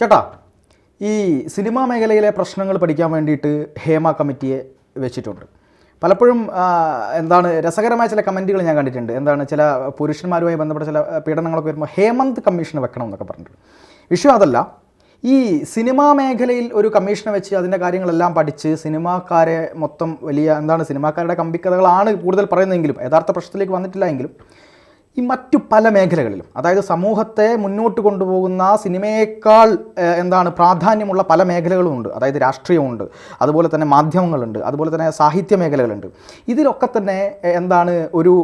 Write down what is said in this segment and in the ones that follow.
ചേട്ടാ ഈ സിനിമാ മേഖലയിലെ പ്രശ്നങ്ങൾ പഠിക്കാൻ വേണ്ടിയിട്ട് ഹേമ കമ്മിറ്റിയെ വെച്ചിട്ടുണ്ട്. പലപ്പോഴും എന്താണ് രസകരമായ ചില കമന്റുകൾ ഞാൻ കണ്ടിട്ടുണ്ട്. എന്താണ് ചില പുരുഷന്മാരുമായി ബന്ധപ്പെട്ട ചില പീഡനങ്ങളൊക്കെ വരുമ്പോൾ ഹേമന്ത് കമ്മീഷൻ വെക്കണം എന്നൊക്കെ പറഞ്ഞിട്ടുണ്ട്. വിഷയം അതല്ല ഈ സിനിമാ മേഖലയിൽ ഒരു കമ്മീഷനെ വെച്ച് അതിന്റെ കാര്യങ്ങളെല്ലാം പഠിച്ച് സിനിമാക്കാരെ മൊത്തം വലിയ എന്താണ് സിനിമാക്കാരുടെ കമ്പിക്കഥകളാണ് കൂടുതൽ പറയുന്നതെങ്കിലും യഥാർത്ഥ പ്രശ്നത്തിലേക്ക് വന്നിട്ടില്ല എങ്കിലും ഈ മറ്റു പല മേഖലകളിലും അതായത് സമൂഹത്തെ മുന്നോട്ട് കൊണ്ടുപോകുന്ന സിനിമയേക്കാൾ എന്താണ് പ്രാധാന്യമുള്ള പല മേഖലകളുമുണ്ട്. അതായത് രാഷ്ട്രീയമുണ്ട് അതുപോലെ തന്നെ മാധ്യമങ്ങളുണ്ട് അതുപോലെ തന്നെ സാഹിത്യ മേഖലകളുണ്ട്. ഇതിലൊക്കെ തന്നെ എന്താണ് ഒരു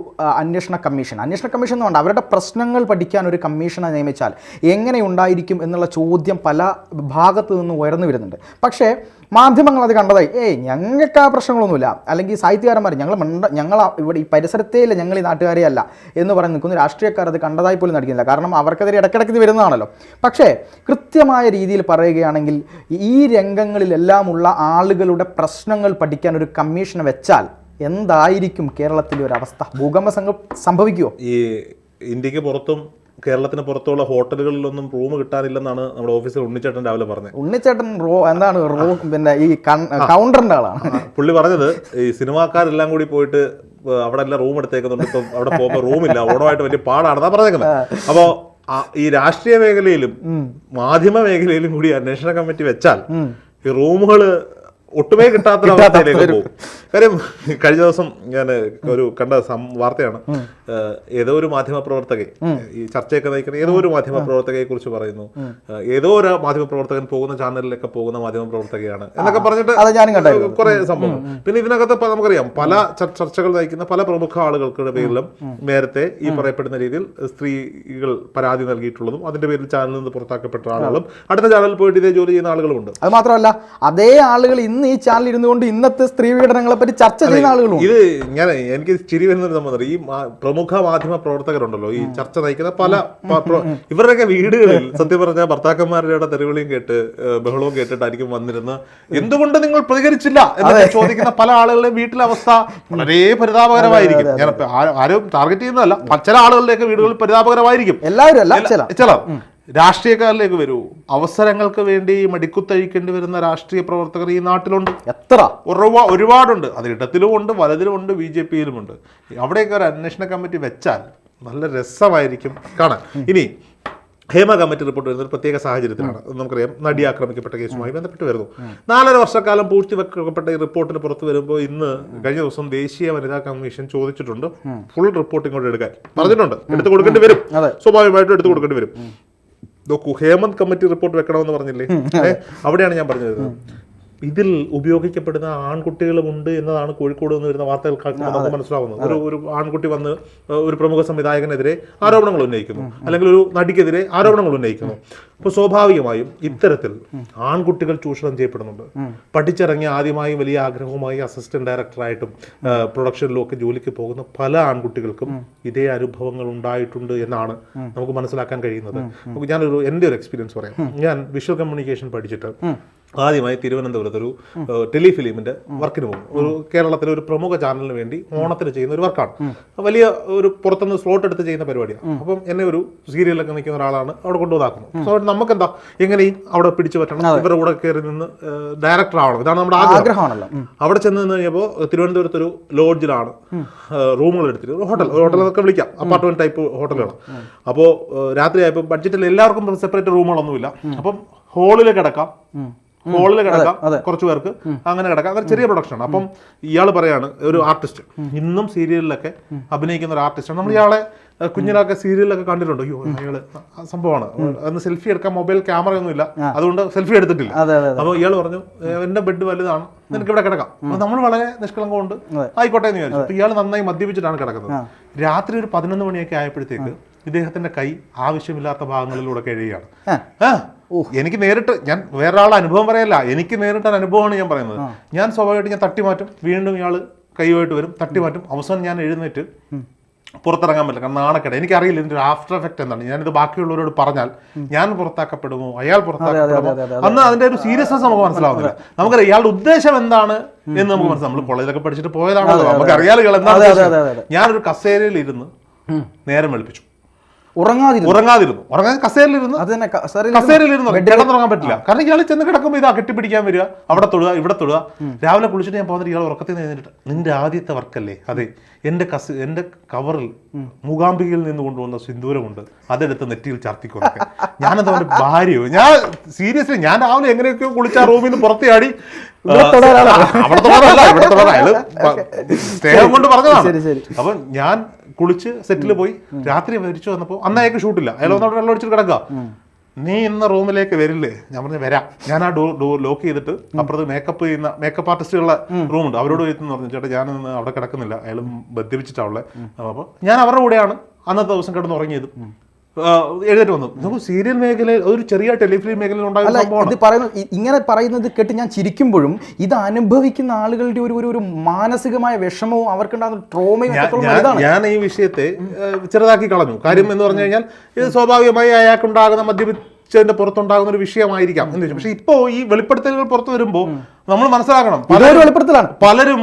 അന്വേഷണ കമ്മീഷൻ. അന്വേഷണ കമ്മീഷൻ എന്ന് പറഞ്ഞാൽ അവരുടെ പ്രശ്നങ്ങൾ പഠിക്കാൻ ഒരു കമ്മീഷനെ നിയമിച്ചാൽ എങ്ങനെ ഉണ്ടായിരിക്കും എന്നുള്ള ചോദ്യം പല ഭാഗത്തു നിന്നും ഉയർന്നു വരുന്നുണ്ട്. പക്ഷേ മാധ്യമങ്ങൾ അത് കണ്ടതായി. ഏയ് ഞങ്ങൾക്ക് ആ പ്രശ്നങ്ങളൊന്നുമില്ല. അല്ലെങ്കിൽ സാഹിത്യകാരന്മാർ ഞങ്ങൾ മണ്ട ഞങ്ങൾ ഇവിടെ ഈ പരിസരത്തേ ഇല്ല ഞങ്ങൾ ഈ നാട്ടുകാരെ അല്ല എന്ന് പറഞ്ഞ് നിൽക്കുന്ന രാഷ്ട്രീയക്കാർ അത് കണ്ടതായി പോലും നടിക്കുന്നില്ല. കാരണം അവർക്കെതിരെ ഇടയ്ക്കിടയ്ക്ക് വരുന്നതാണല്ലോ. പക്ഷേ കൃത്യമായ രീതിയിൽ പറയുകയാണെങ്കിൽ ഈ രംഗങ്ങളിലെല്ലാമുള്ള ആളുകളുടെ പ്രശ്നങ്ങൾ പഠിക്കാൻ ഒരു കമ്മീഷൻ വെച്ചാൽ എന്തായിരിക്കും കേരളത്തിലെ ഒരു അവസ്ഥ? ഭൂകമ്പ സംഘം സംഭവിക്കുമോ ഈ ഇന്ത്യയ്ക്ക് പുറത്തും കേരളത്തിന് പുറത്തുള്ള ഹോട്ടലുകളിലൊന്നും റൂം കിട്ടാനില്ലെന്നാണ് നമ്മുടെ ഓഫീസിൽ ഉണ്ണിച്ചേട്ടൻ രാവിലെ പറഞ്ഞത്. ഉണ്ണിച്ചേട്ടൻ റോ എന്താണ് റൂം പിന്നെ ഈ കൗണ്ടറിന്റെ ആളാണ്. പുള്ളി പറഞ്ഞത് ഈ സിനിമാക്കാരെല്ലാം കൂടി പോയിട്ട് അവിടെ എല്ലാം റൂം എടുത്തേക്കുന്നുണ്ട്. ഇപ്പം അവിടെ പോകുമ്പോൾ റൂമില്ല ഓണമായിട്ട് വലിയ പാടാണെന്നാ പറഞ്ഞേക്കുന്നത് അപ്പോൾ ഈ രാഷ്ട്രീയ മേഖലയിലും മാധ്യമ മേഖലയിലും കൂടി അന്വേഷണ കമ്മിറ്റി വെച്ചാൽ ഈ റൂമുകൾ ഒട്ടുമേ കിട്ടാത്ത അവസ്ഥയിലേക്ക് പോകും. കാര്യം കഴിഞ്ഞ ദിവസം ഞാൻ ഒരു കണ്ട സം- വാർത്തയാണ്. ഏതോ ഒരു മാധ്യമ പ്രവർത്തകയെ ഈ ചർച്ചയൊക്കെ നയിക്കുന്ന ഏതോ ഒരു മാധ്യമ പ്രവർത്തകയെ കുറിച്ച് പറയുന്നു. ഏതോ ഒരു മാധ്യമ പ്രവർത്തകൻ പോകുന്ന ചാനലിലൊക്കെ പോകുന്ന മാധ്യമ പ്രവർത്തകയാണ് എന്നൊക്കെ പറഞ്ഞിട്ട്. കുറെ സംഭവം പിന്നെ ഇതിനകത്ത് നമുക്കറിയാം പല ചർച്ചകൾ നയിക്കുന്ന പല പ്രമുഖ ആളുകൾക്കുടെ പേരിലും നേരത്തെ ഈ പറയപ്പെടുന്ന രീതിയിൽ സ്ത്രീകൾ പരാതി നൽകിയിട്ടുള്ളതും അതിന്റെ പേരിൽ ചാനലിൽ നിന്ന് പുറത്താക്കപ്പെട്ട ആളുകളും അടുത്ത ചാനലിൽ പോയിട്ട് ഇതേ ജോലി ചെയ്യുന്ന ആളുകളുമുണ്ട്. അത് മാത്രമല്ല അതേ ആളുകൾ ഇന്ന് ഈ ചാനൽ ഇരുന്നുകൊണ്ട് ഇന്നത്തെ സ്ത്രീ പീഡനങ്ങളെ പറ്റി ചർച്ച ചെയ്യുന്ന ആളുകളും ഇത് ഞാൻ എനിക്ക് ചിരി വരുന്നൊരു സംബന്ധം ഈ പ്രമുഖ മാധ്യമ പ്രവർത്തകരുണ്ടല്ലോ ഈ ചർച്ച നയിക്കുന്ന പല ഇവരുടെയൊക്കെ വീടുകളിൽ സത്യം പറഞ്ഞാൽ ഭർത്താക്കന്മാരുടെ തെരുവിളിയും കേട്ട് ബഹളവും കേട്ടിട്ടായിരിക്കും വന്നിരുന്ന. എന്തുകൊണ്ട് നിങ്ങൾ പ്രതികരിച്ചില്ല എന്ന് ചോദിക്കുന്ന പല ആളുകളുടെ വീട്ടിലെ അവസ്ഥ വളരെ പരിതാപകരമായിരിക്കും. ഞാൻ ആരും ടാർഗറ്റ് ചെയ്യുന്നതല്ല. ചില ആളുകളുടെയൊക്കെ വീടുകളിൽ പരിതാപകരമായിരിക്കും. എല്ലാവരും അല്ല ചില. രാഷ്ട്രീയക്കാരിലേക്ക് വരൂ. അവസരങ്ങൾക്ക് വേണ്ടി മടിക്കുത്തഴിക്കേണ്ടി വരുന്ന രാഷ്ട്രീയ പ്രവർത്തകർ ഈ നാട്ടിലുണ്ട്. എത്ര? ഒരുപാ ഒരുപാടുണ്ട്. അത് ഇടത്തിലും ഉണ്ട് വലതിലും ഉണ്ട് ബി ജെ പിയിലുമുണ്ട്. അവിടെയൊക്കെ ഒരു അന്വേഷണ കമ്മിറ്റി വെച്ചാൽ നല്ല രസമായിരിക്കും കാണാൻ. ഇനി ഹേമ കമ്മിറ്റി റിപ്പോർട്ട് വരുന്ന ഒരു പ്രത്യേക സാഹചര്യത്തിലാണ്. നമുക്കറിയാം നടി ആക്രമിക്കപ്പെട്ട കേസുമായി ബന്ധപ്പെട്ട് വരുന്നു. നാലര വർഷക്കാലം പൂഴ്ത്തിവെക്കപ്പെട്ട ഈ റിപ്പോർട്ടിന് പുറത്ത് വരുമ്പോൾ ഇന്ന് കഴിഞ്ഞ ദിവസം ദേശീയ വനിതാ കമ്മീഷൻ ചോദിച്ചിട്ടുണ്ട്. ഫുൾ റിപ്പോർട്ട് ഇങ്ങോട്ട് എടുക്കാൻ പറഞ്ഞിട്ടുണ്ട്. എടുത്തു കൊടുക്കേണ്ടി വരും. സ്വാഭാവികമായിട്ടും എടുത്തു കൊടുക്കേണ്ടി വരും. നോക്കൂ ഹേമന്ത് കമ്മിറ്റി റിപ്പോർട്ട് വെക്കണമെന്ന് പറഞ്ഞില്ലേ? അവിടെയാണ് ഞാൻ പറഞ്ഞു വരുന്നത് ഇതിൽ ഉപയോഗിക്കപ്പെടുന്ന ആൺകുട്ടികളുമുണ്ട് എന്നതാണ് കോഴിക്കോട് നിന്ന് വരുന്ന വാർത്തകൾ നമുക്ക് മനസ്സിലാവുന്നത്. ഒരു ഒരു ആൺകുട്ടി വന്ന് ഒരു പ്രമുഖ സംവിധായകനെതിരെ ആരോപണങ്ങൾ ഉന്നയിക്കുന്നു. അല്ലെങ്കിൽ ഒരു നടിക്കെതിരെ ആരോപണങ്ങൾ ഉന്നയിക്കുന്നു. അപ്പോൾ സ്വാഭാവികമായും ഇത്തരത്തിൽ ആൺകുട്ടികൾ ചൂഷണം ചെയ്യപ്പെടുന്നുണ്ട്. പഠിച്ചിറങ്ങി ആദ്യമായും വലിയ ആഗ്രഹവുമായി അസിസ്റ്റന്റ് ഡയറക്ടറായിട്ടും പ്രൊഡക്ഷനിലും ഒക്കെ ജോലിക്ക് പോകുന്ന പല ആൺകുട്ടികൾക്കും ഇതേ അനുഭവങ്ങൾ ഉണ്ടായിട്ടുണ്ട് എന്നാണ് നമുക്ക് മനസ്സിലാക്കാൻ കഴിയുന്നത്. നമുക്ക് ഞാനൊരു എന്റെ ഒരു എക്സ്പീരിയൻസ് പറയാം. ഞാൻ വിഷ്വൽ കമ്മ്യൂണിക്കേഷൻ പഠിച്ചിട്ട് ആദ്യമായി തിരുവനന്തപുരത്ത് ഒരു ടെലിഫിലിമിന്റെ വർക്കിന് പോകും ഒരു കേരളത്തിലെ ഒരു പ്രമുഖ ചാനലിന് വേണ്ടി ഓണത്തിന് ചെയ്യുന്ന ഒരു വർക്കാണ്. വലിയ ഒരു പുറത്തുനിന്ന് സ്ലോട്ട് എടുത്ത് ചെയ്യുന്ന പരിപാടിയാണ്. അപ്പം എന്നെ ഒരു സീരിയലൊക്കെ നിൽക്കുന്ന ഒരാളാണ് അവിടെ കൊണ്ടുപോകുന്നത് സോ നമുക്ക് എന്താ എങ്ങനെയും അവിടെ പിടിച്ചു പറ്റണം ഇവരുടെ കൂടെ കയറി നിന്ന് ഡയറക്ടർ ആവണം. ഇതാണ് നമ്മുടെ ആഗ്രഹം. ആഗ്രഹമാണല്ലോ. അവിടെ ചെന്ന് നിന്ന് കഴിഞ്ഞപ്പോൾ തിരുവനന്തപുരത്ത് ഒരു ലോഡ്ജിലാണ് റൂമുകൾ എടുത്തിട്ട് ഒരു ഹോട്ടൽ ഒരു ഹോട്ടൽ എന്നൊക്കെ വിളിക്കാം. അപ്പാർട്ട്മെന്റ് ടൈപ്പ് ഹോട്ടലുകൾ അപ്പോൾ രാത്രി ആയപ്പോൾ ബഡ്ജറ്റിൽ എല്ലാവർക്കും സെപ്പറേറ്റ് റൂമുകളൊന്നുമില്ല അപ്പം ഹോളിൽ കിടക്കാം. ഹോളിൽ കിടക്കാം കുറച്ച് പേർക്ക്. അങ്ങനെ കിടക്കാം. അങ്ങനെ ചെറിയ പ്രൊഡക്ഷൻ അപ്പം ഇയാൾ പറയാണ് ഒരു ആർട്ടിസ്റ്റ് ഇന്നും സീരിയലിലൊക്കെ അഭിനയിക്കുന്ന ഒരു ആർട്ടിസ്റ്റാണ് നമ്മൾ ഇയാളെ കുഞ്ഞിലൊക്കെ സീരിയലിലൊക്കെ കണ്ടിട്ടുണ്ട്. അയ്യോ അയാൾ സംഭവമാണ്. അന്ന് സെൽഫി എടുക്കാൻ മൊബൈൽ ക്യാമറ ഒന്നും ഇല്ല. അതുകൊണ്ട് സെൽഫി എടുത്തിട്ടില്ല. അപ്പോൾ ഇയാൾ പറഞ്ഞു "ഏ, എന്റെ ബെഡ് വലുതാണ്. നിനക്ക് ഇവിടെ കിടക്കാം. അപ്പൊ നമ്മൾ വളരെ നിഷ്കളങ്കം കൊണ്ട് ആയിക്കോട്ടെ എന്ന് വിചാരിച്ചു. ഇയാൾ നന്നായി മദ്യപിച്ചിട്ടാണ് കിടക്കുന്നത്. രാത്രി ഒരു പതിനൊന്ന് മണിയൊക്കെ ആയപ്പോഴത്തേക്ക് ഇദ്ദേഹത്തിന്റെ കൈ ആവശ്യമില്ലാത്ത ഭാഗങ്ങളിലൂടെ കഴിയുകയാണ് എനിക്ക് നേരിട്ട് ഞാൻ വേറൊരാളുടെ അനുഭവം പറയല്ല. എനിക്ക് നേരിട്ട അനുഭവമാണ് ഞാൻ പറയുന്നത്. ഞാൻ സ്വാഭാവികമായിട്ട് ഞാൻ തട്ടി മാറ്റും വീണ്ടും ഇയാൾ കൈയുമായിട്ട് വരും തട്ടി മാറ്റും അവസാനം ഞാൻ എഴുന്നേറ്റ് പുറത്തിറങ്ങാൻ പറ്റില്ല. കാരണം നാണക്കേട്. എനിക്കറിയില്ല ഇതിന്റെ ഒരു ആഫ്റ്റർ എഫക്റ്റ് എന്താണ്. ഞാനിത് ബാക്കിയുള്ളവരോട് പറഞ്ഞാൽ ഞാൻ പുറത്താക്കപ്പെടുമോ? അയാൾ പുറത്താക്കപ്പെടുമോ? അന്ന് അതിന്റെ ഒരു സീരിയസ്നെസ് നമുക്ക് മനസ്സിലാവുന്നില്ല. നമുക്കറിയാം ഇയാളുടെ ഉദ്ദേശം എന്താണ് എന്ന് നമുക്ക് മനസ്സിലാവും. നമ്മൾ കോളേജിലൊക്കെ പഠിച്ചിട്ട് പോയതാണല്ലോ. നമുക്ക് അറിയാലോ എന്താണ്. ഞാനൊരു കസേരയിൽ ഇരുന്ന് നേരം വെളുപ്പിച്ചു. ഉറങ്ങാതിരുന്നു. ഉറങ്ങാതിരുന്നു. ഉറങ്ങാൻ കസേരയിലിരുന്ന്. അത് തന്നെ കസേരയിലിരുന്നു. കിടന്നുറങ്ങാൻ പറ്റില്ല. കാരണം ഇയാൾ ചെന്ന് കിടക്കുമ്പോൾ ഇതാ കെട്ടിപ്പിടിക്കാൻ വരിക അവിടെ തൊടുക ഇവിടെ തൊടുക. രാവിലെ കുളിച്ചിട്ട് ഞാൻ പോകുന്ന ഇയാൾ ഉറക്കത്തിൽ നിന്നിട്ട് നിന്റെ ആദ്യത്തെ വർക്കല്ലേ? അതെ. എന്റെ കസ് എന്റെ കവറിൽ മൂകാംബികയിൽ നിന്ന് കൊണ്ടുവന്ന സിന്ദൂരമുണ്ട്. അതെടുത്ത് നെറ്റിയിൽ ചാർത്തിക്കൊടുക്കെ ഞാനത് അവന്റെ ഭാര്യയോ? ഞാൻ സീരിയസ്ലി ഞാൻ രാവിലെ എങ്ങനെയൊക്കെയോ കുളിച്ച റൂമിൽ നിന്ന് പുറത്തിയാടി അവിടെ തൊടാനല്ല ഇവിടെ തൊടാൻ. അയാൾ സ്നേഹം കൊണ്ട് പറഞ്ഞതാണ്. ശരി, ശരി. അപ്പൊ ഞാൻ കുളിച്ച് സെറ്റിൽ പോയി. രാത്രി മരിച്ചു വന്നപ്പോൾ അന്ന് അയാൾക്ക് ഷൂട്ടില്ല. അയാൾ ഒന്നോട് വെള്ളം അടിച്ചിട്ട് കിടക്കുക. നീ ഇന്ന റൂമിലേക്ക് വരില്ലേ? ഞാൻ പറഞ്ഞു വരാം. ഞാൻ ആ ഡോർ ഡോർ ലോക്ക് ചെയ്തിട്ട് അപ്പുറത്ത് മേക്കപ്പ് ചെയ്യുന്ന മേക്കപ്പ് ആർട്ടിസ്റ്റുകളുടെ റൂമുണ്ട്. അവരോട് എന്ന് പറഞ്ഞു ചേട്ടാ ഞാൻ ഇന്ന് അവിടെ കിടക്കുന്നില്ല. അയാൾ ബന്ധിപ്പിച്ചിട്ടുള്ളത് അപ്പോൾ ഞാൻ അവരുടെ കൂടെയാണ് അന്നത്തെ ദിവസം കിടന്ന് എഴുന്നേറ്റ് വന്നു. നമുക്ക് സീരിയൽ മേഖലയിൽ ഒരു ചെറിയ ടെലിഫിലിം മേഖലയിൽ ഉണ്ടായ ഇത് പറയുന്നത് ഇങ്ങനെ പറയുന്നത് കേട്ട് ഞാൻ ചിരിക്കുമ്പോഴും ഇത് അനുഭവിക്കുന്ന ആളുകളുടെ ഒരു ഒരു മാനസികമായ വിഷമവും അവർക്കുണ്ടാകുന്ന ട്രോമയും ഞാൻ- ഞാൻ- ഈ വിഷയത്തെ ചെറുതാക്കി കളഞ്ഞു. കാര്യം എന്ന് പറഞ്ഞു കഴിഞ്ഞാൽ ഇത് സ്വാഭാവികമായി അയാൾക്കുണ്ടാകുന്ന മദ്യപിച്ചതിന്റെ പുറത്തുണ്ടാകുന്ന ഒരു വിഷയമായിരിക്കാം എന്ന് വെച്ചു പക്ഷെ ഇപ്പോ ഈ വെളിപ്പെടുത്തലുകൾ പുറത്തു വരുമ്പോൾ നമ്മൾ മനസ്സിലാക്കണം. പലരും വെളിപ്പെടുത്തലാണ്. പലരും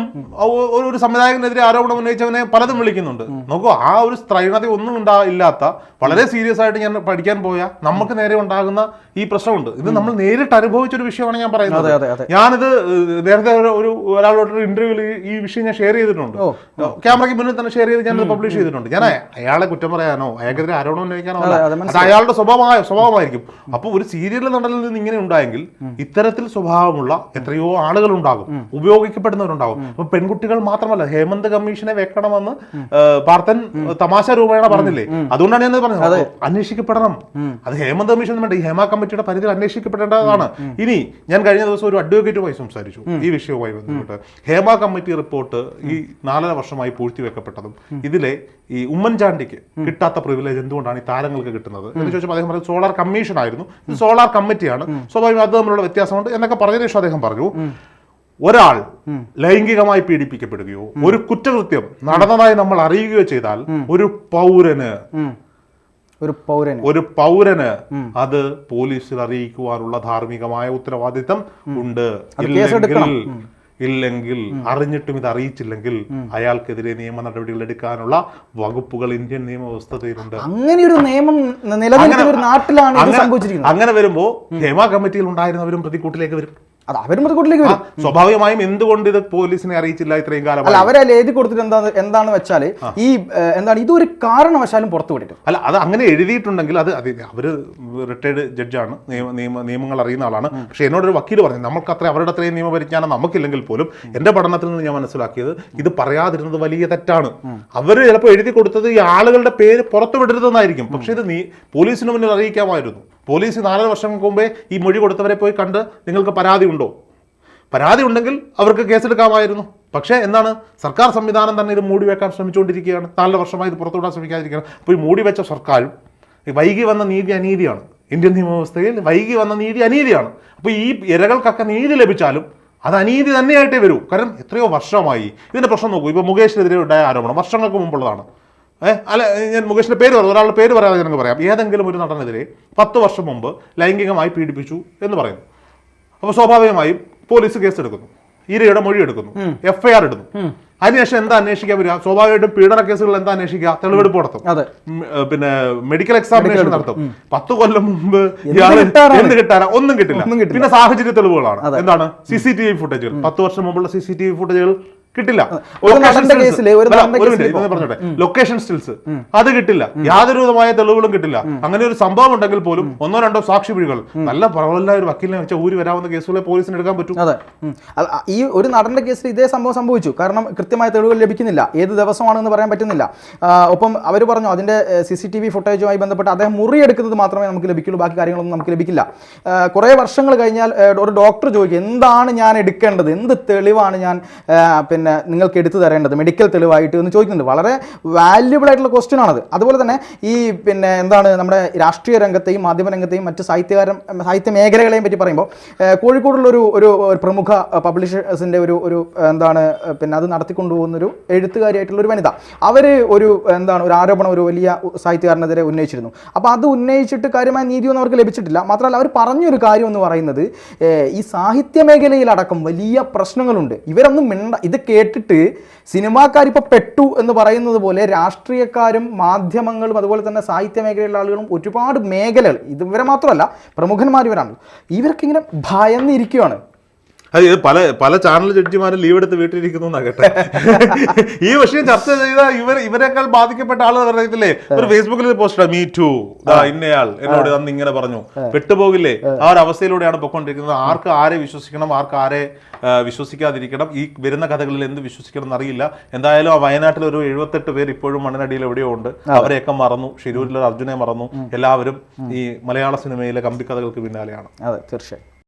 ഒരു സംവിധായകനെതിരെ ആരോപണം ഉന്നയിച്ചവനെ പലതും വിളിക്കുന്നുണ്ട്. നോക്കൂ ആ ഒരു സ്ത്രൈണത ഒന്നും ഉണ്ടാ ഇല്ലാത്ത വളരെ സീരിയസ് ആയിട്ട് ഞാൻ പഠിക്കാൻ പോയ നമുക്ക് നേരെ ഉണ്ടാകുന്ന ഈ പ്രശ്നമുണ്ട്. ഇത് നമ്മൾ നേരിട്ട് അനുഭവിച്ച ഒരു വിഷയമാണ് ഞാൻ പറയുന്നത്. ഞാനിത് നേരത്തെ ഒരു- ഒരു ഒരാളോട് ഒരു ഇന്റർവ്യൂവിൽ ഈ വിഷയം ഞാൻ ഷെയർ ചെയ്തിട്ടുണ്ട്. ക്യാമറയ്ക്ക് മുന്നിൽ തന്നെ ഷെയർ ചെയ്ത് ഞാൻ പബ്ലിഷ് ചെയ്തിട്ടുണ്ട്. ഞാൻ അയാളെ കുറ്റം പറയാനോ അയാൾക്കെതിരെ ആരോപണം ഉന്നയിക്കാനോ. അത് അയാളുടെ സ്വഭാവമായ സ്വഭാവമായിരിക്കും. അപ്പോൾ ഒരു സീരിയൽ നടനിൽ നിന്ന് ഇങ്ങനെ ഉണ്ടായെങ്കിൽ ഇത്തരത്തിൽ സ്വഭാവമുള്ള എത്രയോ ആളുകൾ ഉണ്ടാകും ഉപയോഗിക്കപ്പെടുന്നവരുണ്ടാകും. അപ്പൊ പെൺകുട്ടികൾ മാത്രമല്ല ഹേമന്ത് കമ്മീഷനെ വെക്കണമെന്ന് പാർത്ഥൻ തമാശ രൂപേണ പറഞ്ഞില്ലേ? അതുകൊണ്ടാണ് ഞാൻ പറഞ്ഞത്. അന്വേഷിക്കപ്പെടണം. അത് ഹേമന്ത് കമ്മീഷൻ വേണ്ട. ഈ ഹേമ കമ്മിറ്റിയുടെ പരിധിയിൽ അന്വേഷിക്കപ്പെടേണ്ടതാണ്. ഇനി ഞാൻ കഴിഞ്ഞ ദിവസം ഒരു അഡ്വക്കേറ്റുമായി സംസാരിച്ചു ഈ വിഷയവുമായി ബന്ധപ്പെട്ട്. ഹേമ കമ്മിറ്റി റിപ്പോർട്ട് ഈ നാലര വർഷമായി പൂഴ്ത്തിവെക്കപ്പെട്ടതും ഇതിലെ ഈ ഉമ്മൻചാണ്ടിക്ക് കിട്ടാത്ത പ്രിവിലേജ് എന്തുകൊണ്ടാണ് ഈ താരങ്ങൾക്ക് കിട്ടുന്നത്? എന്ന് ചോദിച്ചപ്പോൾ അദ്ദേഹം പറഞ്ഞു സോളാർ കമ്മീഷൻ ആയിരുന്നു. ഇത് സോളാർ കമ്മിറ്റിയാണ് സ്വാഭാവികം അത് തമ്മിലുള്ള വ്യത്യാസമുണ്ട്. എന്നൊക്കെ പറഞ്ഞതിന് ശേഷം അദ്ദേഹം പറഞ്ഞു ഒരാൾ ലൈംഗികമായി പീഡിപ്പിക്കപ്പെടുകയോ ഒരു കുറ്റകൃത്യം നടന്നതായി നമ്മൾ അറിയുകയോ ചെയ്താൽ ഒരു പൗരന് ഒരു പൗരന്. ഒരു പൗരന് അത് പോലീസിൽ അറിയിക്കുവാനുള്ള ധാർമ്മികമായ ഉത്തരവാദിത്തം ഉണ്ട് ഇല്ലെങ്കിൽ ഇല്ലെങ്കിൽ അറിഞ്ഞിട്ടും ഇത് അറിയിച്ചില്ലെങ്കിൽ അയാൾക്കെതിരെ നിയമ നടപടികൾ എടുക്കാനുള്ള വകുപ്പുകൾ ഇന്ത്യൻ നിയമവ്യവസ്ഥതയിലുണ്ട് അങ്ങനെ ഒരു നിയമം നിലനിൽക്കുന്ന നാട്ടിലാണ് അങ്ങനെ- സംഭവിച്ചിരിക്കുന്നത്. അങ്ങനെ വരുമ്പോ ഹേമ കമ്മിറ്റിയിൽ ഉണ്ടായിരുന്നവരും പ്രതിക്കൂട്ടിലേക്ക് വരും. അത് അവരും മുതൽക്കൂട്ടിലേക്ക് വരും. സ്വാഭാവികമായും എന്തുകൊണ്ട് ഇത് പോലീസിനെ അറിയിച്ചില്ല ഇത്രയും കാലം അല്ല അവരെ എഴുതി കൊടുത്തിട്ട് എന്താ എന്താണ് വെച്ചാൽ ഈ എന്താണ് ഇതൊരു കാരണവശാലും പുറത്തു വിട്ടിട്ട് അല്ല അത് അങ്ങനെ എഴുതിയിട്ടുണ്ടെങ്കിൽ അത് അവർ റിട്ടയർഡ് ജഡ്ജാണ്. നിയമ നിയമ നിയമങ്ങൾ അറിയുന്ന ആളാണ്. പക്ഷെ എന്നോടൊരു വക്കീൽ പറഞ്ഞു നമുക്ക് അത്ര അവരുടെ അത്രയും നിയമപരിജ്ഞാനം നമുക്കില്ലെങ്കിൽ പോലും എന്റെ പഠനത്തിൽ നിന്ന് ഞാൻ മനസ്സിലാക്കിയത് ഇത് പറയാതിരുന്നത് വലിയ തെറ്റാണ്. അവർ ചിലപ്പോൾ എഴുതി കൊടുത്തത് ഈ ആളുകളുടെ പേര് പുറത്തു വിടരുതെന്നായിരിക്കും. പക്ഷേ ഇത് നീ പോലീസിന് മുന്നിൽ അറിയിക്കാമായിരുന്നു. പോലീസ് നാലര വർഷം മുമ്പേ ഈ മൊഴി കൊടുത്തവരെ പോയി കണ്ട് നിങ്ങൾക്ക് പരാതി ഉണ്ടോ? പരാതി ഉണ്ടെങ്കിൽ അവർക്ക് കേസെടുക്കാമായിരുന്നു. പക്ഷേ എന്താണ്? സർക്കാർ സംവിധാനം തന്നെ ഇത് മൂടി വെക്കാൻ ശ്രമിച്ചുകൊണ്ടിരിക്കുകയാണ്. നാലര വർഷമായി ഇത് പുറത്തുവിടാൻ ശ്രമിക്കാതിരിക്കുകയാണ്. അപ്പോൾ ഈ മൂടി വെച്ച സർക്കാരും വൈകി വന്ന നീതി അനീതിയാണ്. ഇന്ത്യൻ നിയമവ്യവസ്ഥയിൽ വൈകി വന്ന നീതി അനീതിയാണ്. അപ്പോൾ ഈ ഇരകൾക്കൊക്കെ നീതി ലഭിച്ചാലും അത് അനീതി തന്നെയായിട്ടേ വരൂ. കാരണം എത്രയോ വർഷമായി. ഇതിന്റെ പ്രശ്നം നോക്കൂ. ഇപ്പോൾ മുകേഷിനെതിരെ ഉണ്ടായ ആരോപണം വർഷങ്ങൾക്ക് മുമ്പുള്ളതാണ്. അല്ല ഞാൻ മുകേഷിന്റെ പേര് പറഞ്ഞു ഒരാളുടെ പേര് പറയാതെ ഞങ്ങൾക്ക് പറയാം. ഏതെങ്കിലും ഒരു നടനെതിരെ പത്ത് വർഷം മുമ്പ് ലൈംഗികമായി പീഡിപ്പിച്ചു എന്ന് പറയുന്നു. അപ്പോൾ സ്വാഭാവികമായും പോലീസ് കേസ് എടുക്കുന്നു ഇരയുടെ മൊഴി എടുക്കുന്നു. എഫ് ഐ ആർ ഇടുന്നു അതിനുശേഷം എന്താ അന്വേഷിക്കാൻ വരിക? സ്വാഭാവികമായിട്ടും പീഡന കേസുകൾ എന്താ അന്വേഷിക്കുക? തെളിവെടുപ്പ് നടത്തും. പിന്നെ മെഡിക്കൽ എക്സാമിനേഷൻ നടത്തും. പത്ത് കൊല്ലം മുമ്പ്? എന്ത് കിട്ടാനാ? ഒന്നും കിട്ടില്ല. പിന്നെ സാഹചര്യ തെളിവുകളാണ്. എന്താണ്? സി സി ടി വി ഫുട്ടേജുകൾ. പത്ത് വർഷം മുമ്പുള്ള സി സി ടി വി ഫുട്ടേജുകൾ കിട്ടില്ല. പറഞ്ഞോട്ടെ. ലൊക്കേഷൻ സ്റ്റിൽസ് അത് കിട്ടില്ല. യാതൊരു വിധമായ തെളിവുകളും കിട്ടില്ല. അങ്ങനെ ഒരു സംഭവം ഉണ്ടെങ്കിൽ പോലും ഒന്നോ രണ്ടോ സാക്ഷി വിഴികൾ നല്ല പ്രബലമായ ഒരു വക്കീലിനെ വെച്ച ഊരി വരാവുന്ന കേസുകളെ പോലീസിന് എടുക്കാൻ പറ്റും. അതെ. ഈ ഒരു നടന്റെ കേസിൽ ഇതേ സംഭവം സംഭവിച്ചു. കാരണം കൃത്യമായ തെളിവുകൾ ലഭിക്കുന്നില്ല. ഏത് ദിവസമാണെന്ന് പറയാൻ പറ്റുന്നില്ല. ഒപ്പം അവർ പറഞ്ഞു അതിന്റെ സി സി ടി വി ഫുട്ടേജുമായി ബന്ധപ്പെട്ട് അദ്ദേഹം മുറിയെടുക്കുന്നത് മാത്രമേ നമുക്ക് ലഭിക്കുള്ളൂ. ബാക്കി കാര്യങ്ങളൊന്നും നമുക്ക് ലഭിക്കില്ല. കുറെ വർഷങ്ങൾ കഴിഞ്ഞാൽ ഒരു ഡോക്ടർ ചോദിക്കും എന്താണ് ഞാൻ എടുക്കേണ്ടത്? എന്ത് തെളിവാണ് ഞാൻ ആ, പിന്നെ നിങ്ങൾക്ക് എടുത്തു തരേണ്ടത് മെഡിക്കൽ തെളിവായിട്ട് എന്ന് ചോദിക്കുന്നുണ്ട്. വളരെ വാല്യുബിൾ ആയിട്ടുള്ള ക്വസ്റ്റ്യൻ ആണത്. അതുപോലെ തന്നെ ഈ പിന്നെ എന്താണ് നമ്മുടെ രാഷ്ട്രീയ രംഗത്തെയും മാധ്യമ രംഗത്തെയും മറ്റ് സാഹിത്യകാരം സാഹിത്യ മേഖലകളെയും പറ്റി പറയുമ്പോൾ കോഴിക്കോടുള്ളൊരു കോഴിക്കോടുള്ള ഒരു ഒരു ഒരു പ്രമുഖ പബ്ലിഷേഴ്സിന്റെ ഒരു ഒരു എന്താണ് പിന്നെ അത് നടത്തിക്കൊണ്ടുപോകുന്നൊരു എഴുത്തുകാരിയായിട്ടുള്ള ഒരു വനിത. അവർ ഒരു എന്താണ് ഒരു ആരോപണം ഒരു വലിയ സാഹിത്യകാരനെതിരെ ഉന്നയിച്ചിരുന്നു. അപ്പോൾ അത് ഉന്നയിച്ചിട്ട് കാര്യമായ നീതിയൊന്നും അവർക്ക് ലഭിച്ചിട്ടില്ല. മാത്രമല്ല അവർ പറഞ്ഞൊരു കാര്യം എന്ന് പറയുന്നത് ഈ സാഹിത്യ മേഖലയിലടക്കം വലിയ പ്രശ്നങ്ങളുണ്ട്. ഇവരൊന്നും മിണ്ട ഇത് കേട്ടിട്ട് സിനിമാക്കാരിപ്പോൾ പെട്ടു എന്ന് പറയുന്നത് പോലെ രാഷ്ട്രീയക്കാരും മാധ്യമങ്ങളും അതുപോലെ തന്നെ സാഹിത്യ മേഖലയിലുള്ള ആളുകളും ഒരുപാട് മേഖലകൾ ഇത് ഇവരെ മാത്രമല്ല പ്രമുഖന്മാർ ഇവരാണ് ഇവർക്കിങ്ങനെ ഭയന്നിരിക്കുകയാണ്. അത് ഇത് പല പല ചാനൽ ജഡ്ജിമാരും ലീവ് എടുത്ത് വീട്ടിലിരിക്കുന്നു കേട്ടെ. ഈ വിഷയം ചർച്ച ചെയ്ത ഇവർ ഇവരെക്കാൾ ബാധിക്കപ്പെട്ട ആൾ പറയത്തില്ലേ ഒരു ഫേസ്ബുക്കിൽ പോസ്റ്റ് മീ ടു ഇന്നയാൾ എന്നോട് അന്ന് ഇങ്ങനെ പറഞ്ഞു. പെട്ടുപോകില്ലേ? ആ. ഒരു അവസ്ഥയിലൂടെയാണ് പൊക്കോണ്ടിരിക്കുന്നത് ആർക്ക് ആരെ വിശ്വസിക്കണം ആർക്ക് ആരെ വിശ്വസിക്കാതിരിക്കണം? ഈ വരുന്ന കഥകളിൽ എന്ത് വിശ്വസിക്കണം എന്നറിയില്ല എന്തായാലും ആ വയനാട്ടിൽ ഒരു എഴുപത്തെട്ട് പേർ ഇപ്പോഴും മണ്ണിനടിയിൽ എവിടെയോ ഉണ്ട്. അവരെയൊക്കെ മറന്നു. ഷിരൂരിലെ അർജുനെ മറന്നു. എല്ലാവരും ഈ മലയാള സിനിമയിലെ കമ്പിക്കഥകൾക്ക് പിന്നാലെയാണ്. അതെ തീർച്ചയായും.